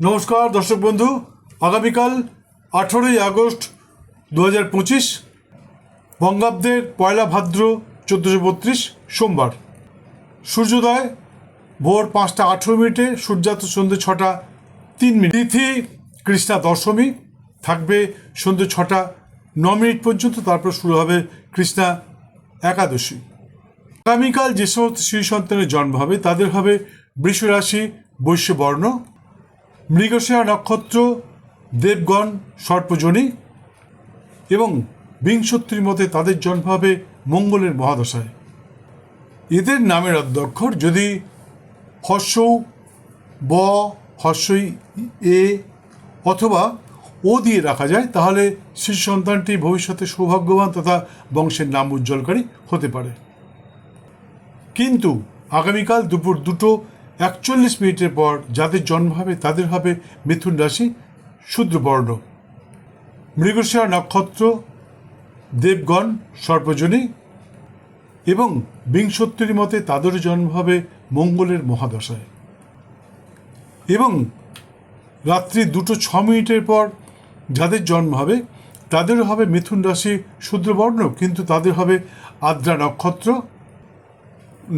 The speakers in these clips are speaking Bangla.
নমস্কার, দর্শক বন্ধু। আগামীকাল আঠেরোই আগস্ট দু হাজার পঁচিশ, বঙ্গাব্দের পয়লা ভাদ্র চোদ্দোশো বত্রিশ, সোমবার। সূর্যোদয়, ভোর পাঁচটা আঠেরো মিনিটে, সূর্যাস্ত সন্ধ্যে ছটা তিন মিনিট। তিথি, কৃষ্ণা দশমী, থাকবে সন্ধ্যে ছটা ন মিনিট পর্যন্ত, তারপর শুরু হবে কৃষ্ণা একাদশী। আগামীকাল যে সমস্ত শিশু সন্তানের জন্ম হবে, তাদের হবে বৃষ রাশি বৈশ্যবর্ণ মৃগশিরা নক্ষত্র, দেবগণ, সর্পজনী এবং বিংশত্রীর মতে তাদের জন্ম হবে মঙ্গলের মহাদশায়। এদের নামের অধ্যক্ষর যদি হর্ষৌ, ব, হর্ষই, এ অথবা ও দিয়ে রাখা যায়, তাহলে শিশু সন্তানটি ভবিষ্যতে সৌভাগ্যবান তথা বংশের নাম উজ্জ্বলকারী হতে পারে। কিন্তু আগামীকাল দুপুর দুটো একচল্লিশ মিনিটের পর যাদের জন্ম হবে, তাদের হবে মিথুন রাশি শূদ্রবর্ণ। মৃগশিরা নক্ষত্র, দেবগণ সর্বজনী এবং বিংশত্তরী মতে তাদের জন্ম হবে মঙ্গলের মহাদশায়। এবং রাত্রি দুটো ছ মিনিটের পর যাদের জন্ম হবে তাদের হবে মিথুন রাশি শূদ্রবর্ণ, কিন্তু তাদের হবে আদ্রা নক্ষত্র,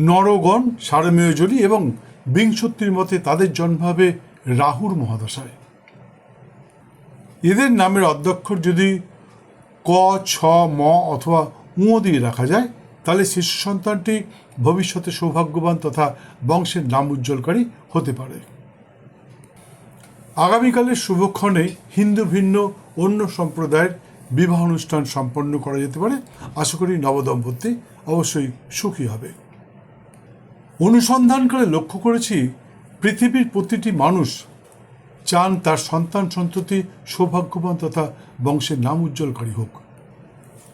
নরগণ সারমেয়জনী এবং বিংশত্তির মতে তাদের জন্ম হবে রাহুর মহাদশায়। এদের নামের অধ্যক্ষর যদি ক, ছ, ম অথবা উঁ দিয়ে রাখা যায়, তাহলে শিশু সন্তানটি ভবিষ্যতে সৌভাগ্যবান তথা বংশের নাম উজ্জ্বলকারী হতে পারে। আগামীকালের শুভক্ষণে হিন্দু ভিন্ন অন্য সম্প্রদায়ের বিবাহ অনুষ্ঠান সম্পন্ন করা যেতে পারে। আশা করি নবদম্পতি অবশ্যই সুখী হবে। অনুসন্ধান করে লক্ষ্য করেছি, পৃথিবীর প্রতিটি মানুষ চান তার সন্তান সন্ততি সৌভাগ্যবান তথা বংশের নাম উজ্জ্বলকারী হোক।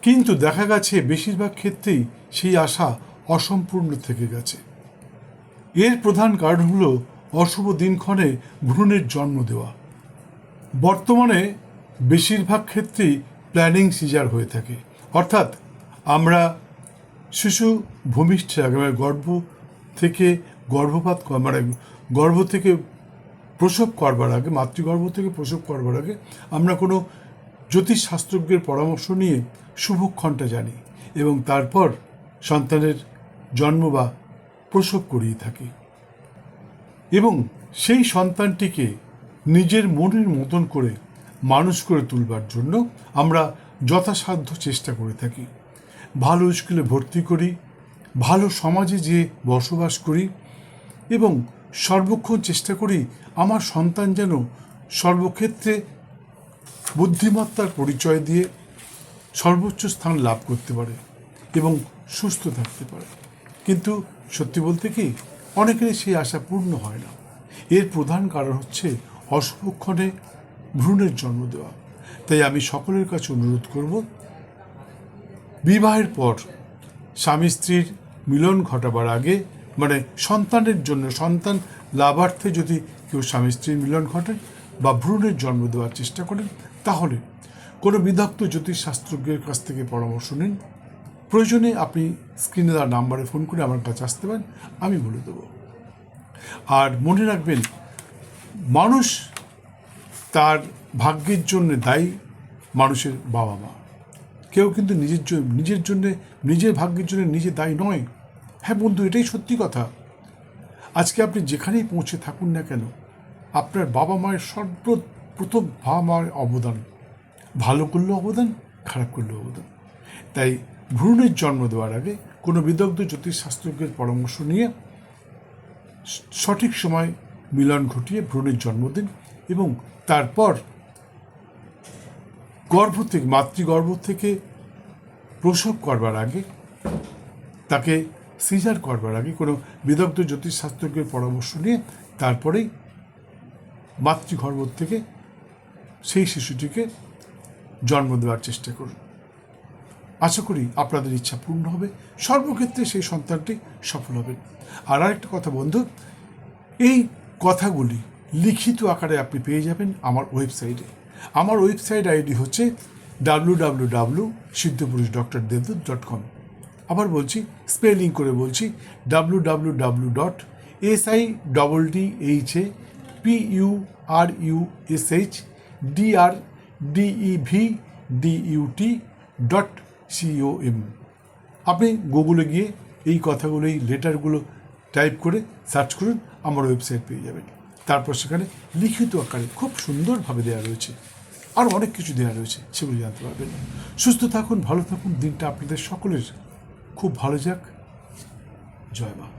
কিন্তু দেখা গেছে বেশিরভাগ ক্ষেত্রেই সেই আশা অসম্পূর্ণ থেকে গেছে। এর প্রধান কারণ হল অশুভ দিনক্ষণে ভ্রূণের জন্ম দেওয়া। বর্তমানে বেশিরভাগ ক্ষেত্রেই প্ল্যানিং সিজার হয়ে থাকে। অর্থাৎ আমরা শিশু ভূমিষ্ঠের আগে মানে গর্ভ থেকে গর্ভপাত ক- মানে গর্ভ থেকে প্রসব করবার আগে, মাতৃগর্ভ থেকে প্রসব করবার আগে আমরা কোনো জ্যোতিষশাস্ত্রজ্ঞের পরামর্শ নিয়ে শুভক্ষণটা জানি এবং তারপর সন্তানের জন্ম বা প্রসব করিয়ে থাকি। এবং সেই সন্তানটিকে নিজের মনের মতন করে মানুষ করে তুলবার জন্য আমরা যথাসাধ্য চেষ্টা করে থাকি। ভালো স্কুলে ভর্তি করি ভালো সমাজে যে বসবাস করি এবং সর্বক্ষণ চেষ্টা করি আমার সন্তান যেন সর্বক্ষেত্রে বুদ্ধিমত্তার পরিচয় দিয়ে সর্বোচ্চ স্থান লাভ করতে পারে এবং সুস্থ থাকতে পারে। কিন্তু সত্যি বলতে কি, অনেকেরই সেই আশা পূর্ণ হয় না। এর প্রধান কারণ হচ্ছে অশুভক্ষণে ভ্রূণের জন্ম দেওয়া। তাই আমি সকলের কাছে অনুরোধ করব, বিবাহের পর স্বামী স্ত্রীর মিলন ঘটাবার আগে মানে সন্তানের জন্য, সন্তান লাভার্থে যদি কেউ স্বামী স্ত্রীর মিলন ঘটেন বা ভ্রূণের জন্ম দেওয়ার চেষ্টা করেন, তাহলে কোনো বিদগ্ধ জ্যোতিষশাস্ত্রজ্ঞের কাছ থেকে পরামর্শ নিন। প্রয়োজনে আপনি স্ক্রিনে দেওয়া নাম্বারে ফোন করে আমার কাছে আসতে পারেন, আমি বলে দেবো। আর মনে রাখবেন, মানুষ তার ভাগ্যের জন্য দায়ী মানুষের বাবা মা কেউ কিন্তু নিজের জন্য নিজের জন্যে, নিজের ভাগ্যের জন্য নিজে দায়ী নয়। হ্যাঁ বন্ধু, এটাই সত্যি কথা। আজকে আপনি যেখানেই পৌঁছে থাকুন না কেন, আপনার বাবা মায়ের সর্বপ্রথম বাবা মায়ের অবদান। ভালো করলেও অবদান, খারাপ করলেও অবদান। তাই ভ্রূণের জন্ম দেওয়ার আগে কোনো বিদগ্ধ জ্যোতিষশাস্ত্রজ্ঞের পরামর্শ নিয়ে সঠিক সময় মিলন ঘটিয়ে ভ্রূণের জন্মদিন এবং তারপর গর্ভ থেকে, মাতৃগর্ভ থেকে প্রসব করবার আগে তাকে সিজার করবার আগে কোনো বিদগ্ধ জ্যোতিষশাস্ত্রজ্ঞের পরামর্শ নিয়ে তারপরেই মাতৃগর্ভ থেকে সেই শিশুটিকে জন্ম দেওয়ার চেষ্টা করুন। আশা করি আপনাদের ইচ্ছা পূর্ণ হবে। সর্বক্ষেত্রে সেই সন্তানটি সফল হবেন আর আরেকটা কথা বন্ধু, এই কথাগুলি লিখিত আকারে আপনি পেয়ে যাবেন আমার ওয়েবসাইটে। আমার ওয়েবসাইট আইডি হচ্ছে W W W Siddhapurush doctor দেবদূত ডট কম আবার বলছি স্পেলিং করে বলছি W W W dot S I double D H A P U R U S H D R D E V D D U T dot C O M আপনি গুগলে গিয়ে এই কথাগুলো, এই লেটারগুলো টাইপ করে সার্চ করুন, আমার ওয়েবসাইট পেয়ে যাবেন। তারপর সেখানে লিখিত আকারে খুব সুন্দরভাবে দেওয়া রয়েছে। আর অনেক কিছু দেওয়া রয়েছে, সেগুলো জানতে পারবেন। সুস্থ থাকুন, ভালো থাকুন, দিনটা আপনাদের সকলের খুব ভালো যাক। জয় মা।